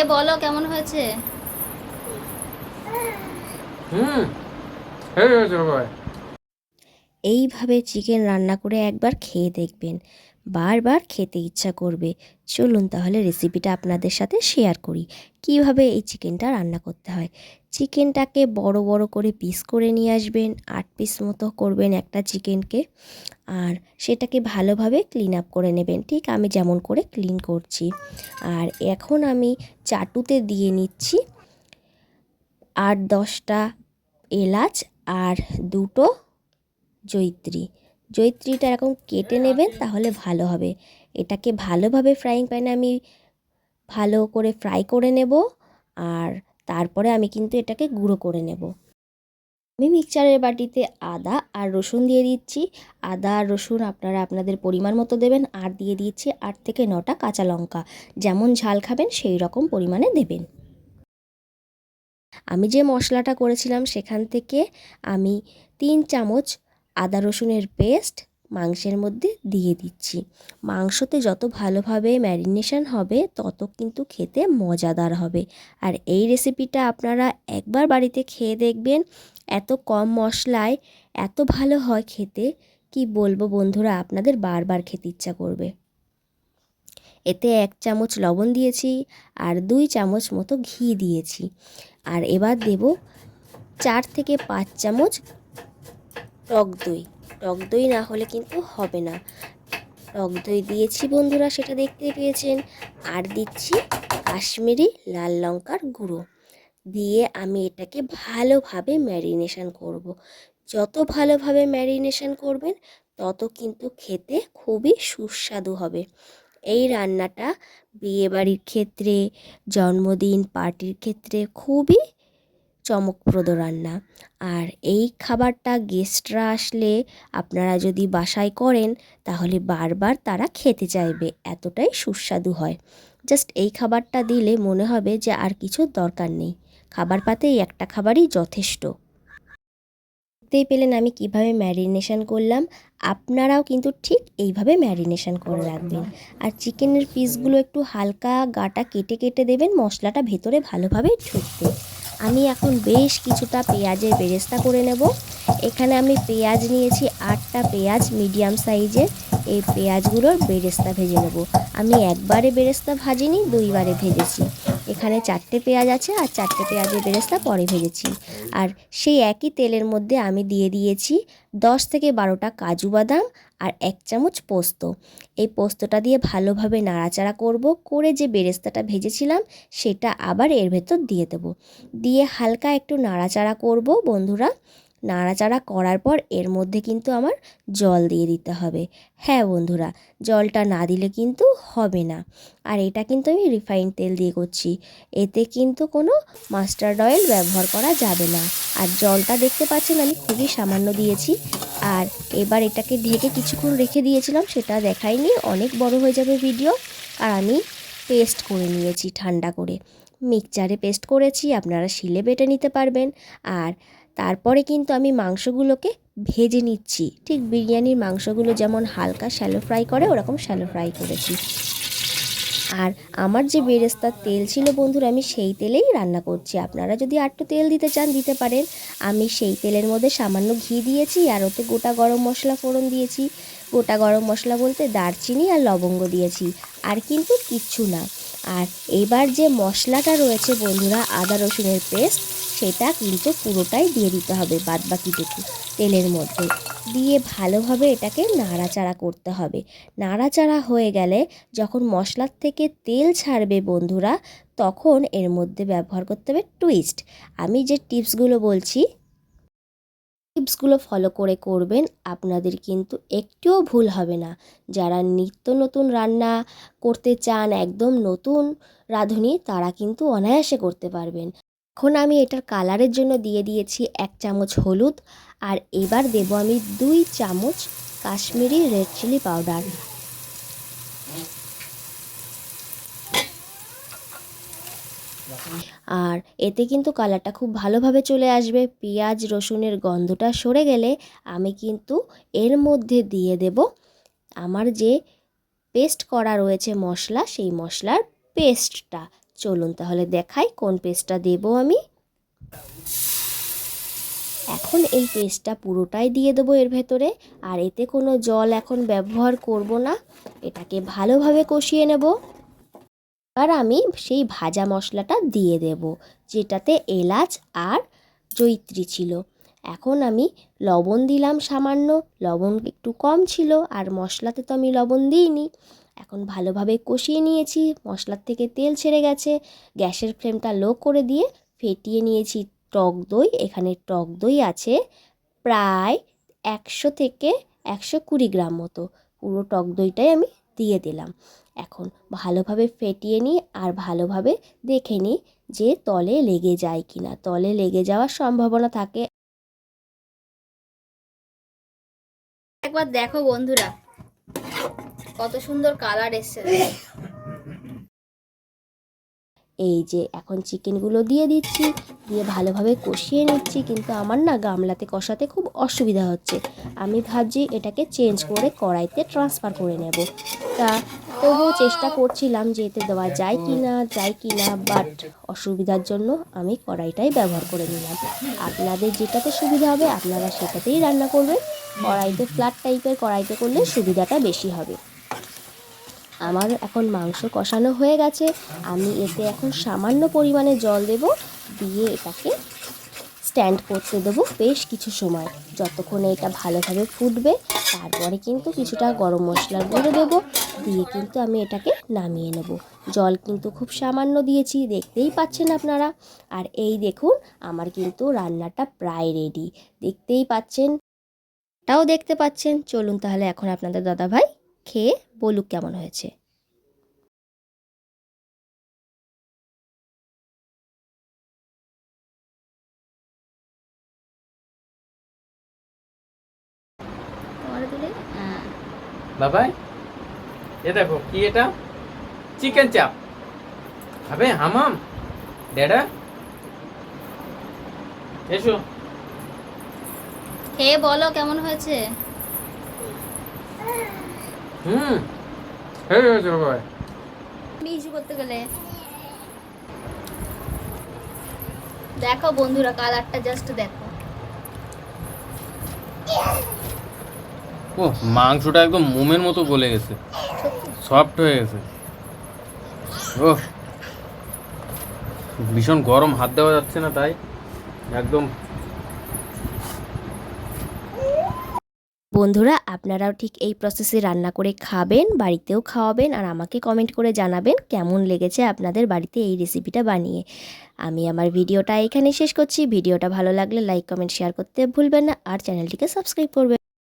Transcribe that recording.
খেয়ে বলো কেমন হয়েছে? হুম হয়ে এইভাবে চিকেন রান্না করে একবার খেয়ে দেখবেন বারবার খেতে ইচ্ছা করবে। চলুন তাহলে রেসিপিটা আপনাদের সাথে শেয়ার করি কীভাবে এই চিকেনটা রান্না করতে হয়। চিকেনটাকে বড় বড় করে পিস করে নিয়ে আসবেন আট পিস মতো করবেন একটা চিকেনকে। আর সেটাকে ভালোভাবে ক্লিন আপ করে নেবেন ঠিক আমি যেমন করে ক্লিন করছি। আর এখন আমি চাটুতে দিয়ে নিচ্ছি আট দশটা এলাচ আর দুটো জৈত্রী। জৈত্রীটা এরকম কেটে নেবেন তাহলে ভালো হবে। এটাকে ভালোভাবে ফ্রাইং প্যানে আমি ভালো করে ফ্রাই করে নেব। আর তারপরে আমি কিন্তু এটাকে গুঁড়ো করে নেব। আমি মিক্সচারের বাটিতে আদা আর রসুন দিয়ে দিচ্ছি। আদা আর রসুন আপনারা আপনাদের পরিমাণ মতো দেবেন। আর দিয়ে দিচ্ছি আট থেকে নটা কাঁচা লঙ্কা। যেমন ঝাল খাবেন, সেই রকম পরিমাণে দেবেন। আমি যে মশলাটা করেছিলাম, সেখান থেকে আমি তিন চামচ আদা রসুনের পেস্ট মাংসের মধ্যে দিয়ে দিচ্ছি। মাংসতে যত ভালোভাবে ম্যারিনেশন হবে, তত কিন্তু খেতে মজাদার হবে। আর এই রেসিপিটা আপনারা একবার বাড়িতে খেয়ে দেখবেন, এত কম মশলায় এত ভালো হয় খেতে, কি বলব বন্ধুরা, আপনাদের বারবার খেতে ইচ্ছা করবে। এতে এক চামচ লবণ দিয়েছি আর দুই চামচ মতো ঘি দিয়েছি। আর এবার দেব চার থেকে পাঁচ চামচ টক দই। টক দই না হলে কিন্তু হবে না। টক দই দিয়েছি বন্ধুরা, সেটা দেখতে পেয়েছেন। আর দিচ্ছি কাশ্মীরি লাল লঙ্কার গুঁড়ো। দিয়ে আমি এটাকে ভালোভাবে ম্যারিনেশন করব। যত ভালোভাবে ম্যারিনেশন করবেন, তত কিন্তু খেতে খুবই সুস্বাদু হবে। এই রান্নাটা বিয়েবাড়ির ক্ষেত্রে, জন্মদিন, পার্টির ক্ষেত্রে খুবই চমকপ্রদ রান্না। আর এই খাবারটা গেস্টরা আসলে আপনারা যদি বাসায় করেন, তাহলে বারবার তারা খেতে চাইবে। এতটাই সুস্বাদু হয়। জাস্ট এই খাবারটা দিলে মনে হবে যে আর কিছু দরকার নেই। খাবার পাতে এই একটা খাবারই যথেষ্ট। দেখতেই পেলেন আমি কীভাবে ম্যারিনেশন করলাম। আপনারাও কিন্তু ঠিক এইভাবে ম্যারিনেশন করে রাখবেন। আর চিকেনের পিসগুলো একটু হালকা গাটা কেটে কেটে দেবেন, মশলাটা ভেতরে ভালোভাবে ঢুকতে আমি এখন বেশ কিছুটা পেঁয়াজের বেরেস্তা করে নেব। এখানে আমি পেঁয়াজ নিয়েছি আটটা পেঁয়াজ মিডিয়াম সাইজের। এই পেঁয়াজগুলোর বেরেস্তা ভেজে নেব। আমি একবারে বেরেস্তা ভাজিনি, দুইবারে ভেজেছি। এখানে চারটে পেঁয়াজ আছে আর চারটে পেঁয়াজের বেরেস্তা পরে ভেজেছি। আর সেই একই তেলের মধ্যে আমি দিয়ে দিয়েছি দশ থেকে বারোটা কাজু বাদাম আর এক চামচ পোস্ত। এই পোস্তটা দিয়ে ভালোভাবে নাড়াচাড়া করব, করে যে বেরেস্তাটা ভেজেছিলাম সেটা আবার এর ভেতর দিয়ে দেব। দিয়ে হালকা একটু নাড়াচাড়া করব বন্ধুরা। নাড়াচাড়া করার পর এর মধ্যে কিন্তু আমার জল দিয়ে দিতে হবে। হ্যাঁ বন্ধুরা, জলটা না দিলে কিন্তু হবে না। আর এটা কিন্তু আমি রিফাইন তেল দিয়ে করছি। এতে কিন্তু কোনো মাস্টার্ড অয়েল ব্যবহার করা যাবে না। আর জলটা দেখতে পাচ্ছেন আমি খুবই সামান্য দিয়েছি। আর এবার এটাকে ঢেকে কিছুক্ষণ রেখে দিয়েছিলাম, সেটা দেখাইনি অনেক বড় হয়ে যাবে ভিডিও আর আমি পেস্ট করে নিয়েছি ঠান্ডা করে। মিক্সচারে পেস্ট করেছি, আপনারা শিলে বেটে নিতে পারবেন। আর তারপরে কিন্তু আমি মাংসগুলোকে ভেজে নিচ্ছি। ঠিক বিরিয়ানির মাংসগুলো যেমন হালকা শ্যালো ফ্রাই করে, ওরকম শ্যালো ফ্রাই করেছি। আর আমার যে বেরেস্তার তেল ছিল বন্ধুরা, আমি সেই তেলেই রান্না করছি। আপনারা যদি আরটু তেল দিতে চান, দিতে পারেন। আমি সেই তেলের মধ্যে সামান্য ঘি দিয়েছি, আর ওতে গোটা গরম মশলা ফোড়ন দিয়েছি। গোটা গরম মশলা বলতে দারচিনি আর লবঙ্গ দিয়েছি। আর কিন্তু কিচ্ছু না। আর এবার যে মশলাটা রয়েছে বন্ধুরা, আদা রসুনের পেস্ট, সেটা কিন্তু পুরোটাই দিয়ে দিতে হবে বাদ বাকিটুকু তেলের মধ্যে। দিয়ে ভালোভাবে এটাকে নাড়াচাড়া করতে হবে। নাড়াচাড়া হয়ে গেলে যখন মশলার থেকে তেল ছাড়বে বন্ধুরা, তখন এর মধ্যে ব্যবহার করতে হবে টুইস্ট। আমি যে টিপসগুলো বলছি টিপসগুলো ফলো করে করবেন, আপনাদের কিন্তু একটিও ভুল হবে না। যারা নিত্য নতুন রান্না করতে চান, একদম নতুন রাঁধুনি, তারা কিন্তু অনায়াসে করতে পারবেন। এখন আমি এটার কালারের জন্য দিয়ে দিয়েছি এক চামচ হলুদ, আর এবার দেব আমি দুই চামচ কাশ্মীরি রেড চিলি পাউডার আর এতে কিন্তু কালারটা খুব ভালোভাবে চলে আসবে। পেঁয়াজ, রসুনের গন্ধটা সরে গেলে আমি কিন্তু এর মধ্যে দিয়ে দেব আমার যে পেস্ট করা রয়েছে মশলা, সেই মশলার পেস্টটা। চলুন তাহলে দেখাই কোন পেস্টটা দেব আমি। এখন এই পেস্টটা পুরোটাই দিয়ে দেবো এর ভেতরে। আর এতে কোনো জল এখন ব্যবহার করব না। এটাকে ভালোভাবে কষিয়ে নেব। আর আমি সেই ভাজা মশলাটা দিয়ে দেব, যেটাতে এলাচ আর জৈত্রী ছিল। এখন আমি লবণ দিলাম সামান্য, লবণ একটু কম ছিল, আর মশলাতে তো আমি লবণ দিইনি। এখন ভালোভাবে কষিয়ে নিয়েছি, মশলার থেকে তেল ছেড়ে গেছে, গ্যাসের ফ্লেমটা লো করে দিয়ে ফেটিয়ে নিয়েছি টক দই। এখানে টক দই আছে প্রায় একশো থেকে একশো কুড়ি গ্রাম মতো। পুরো টক দইটাই আমি দিয়ে দিলাম। এখন ভালোভাবে ফেটিয়ে নিই আর ভালোভাবে দেখে নিই যে তলে লেগে যায় কি না তলে লেগে যাওয়ার সম্ভাবনা থাকে। একবার দেখো বন্ধুরা, কত সুন্দর কালার এসছে। এই যে এখন চিকেনগুলো দিয়ে দিচ্ছি, দিয়ে ভালোভাবে কষিয়ে নিচ্ছি, কিন্তু আমার না গামলাতে কষাতে খুব অসুবিধা হচ্ছে। আমি ভাবছি এটাকে চেঞ্জ করে কড়াইতে ট্রান্সফার করে নেব। তা তবুও চেষ্টা করছিলাম যে এতে দেওয়া যায় কি না যায় কি না বাট অসুবিধার জন্য আমি কড়াইটাই ব্যবহার করে নিলাম। আপনাদের যেটাতে সুবিধা হবে, আপনারা সেটাতেই রান্না করবেন। কড়াইতে ফ্ল্যাট টাইপের কড়াইতে করলে সুবিধাটা বেশি হবে। আমার এখন মাংস কষানো হয়ে গেছে। আমি এতে এখন সামান্য পরিমাণে জল দেব, দিয়ে এটাকে স্ট্যান্ড করতে দেবো বেশ কিছু সময়। যতক্ষণে এটা ভালোভাবে ফুটবে, তারপরে কিন্তু কিছুটা গরম মশলার গুঁড়ো দেবো, দিয়ে কিন্তু আমি এটাকে নামিয়ে নেব। জল কিন্তু খুব সামান্য দিয়েছি, দেখতেই পাচ্ছেন আপনারা। আর এই দেখুন, আমার কিন্তু রান্নাটা প্রায় রেডি দেখতেই পাচ্ছেন তাও দেখতে পাচ্ছেন। চলুন তাহলে এখন আপনাদের দাদাভাই খেয়ে বলুক কেমন হয়েছে। হ্যাঁ। বাবাই এ দেখো কি এটা? চিকেন চাপ খাবে হামাম। ড্যাডা এসো। খেয়ে বলো কেমন হয়েছে। হুম। হয়ে গেছে বাবাই ইস্যু করতে গেলে। দেখো বন্ধুরা কালারটা জাস্ট দেখো। ও মাংসটা একদম মোমের মতো গলে গেছে। সফট হয়ে গেছে। ও ভীষণ গরম হাত দেওয়া যাচ্ছে না তাই। একদম বন্ধুরা, আপনারাও ঠিক এই প্রসেসে রান্না করে খাবেন, বাড়িতেও খাওয়াবেন আর আমাকে কমেন্ট করে জানাবেন কেমন লেগেছে আপনাদের বাড়িতে এই রেসিপিটা বানিয়ে। আমি আমার ভিডিওটা এখানে শেষ করছি। ভিডিওটা ভালো লাগলে লাইক কমেন্ট শেয়ার করতে ভুলবেন না আর চ্যানেলটিকে সাবস্ক্রাইব করবেন।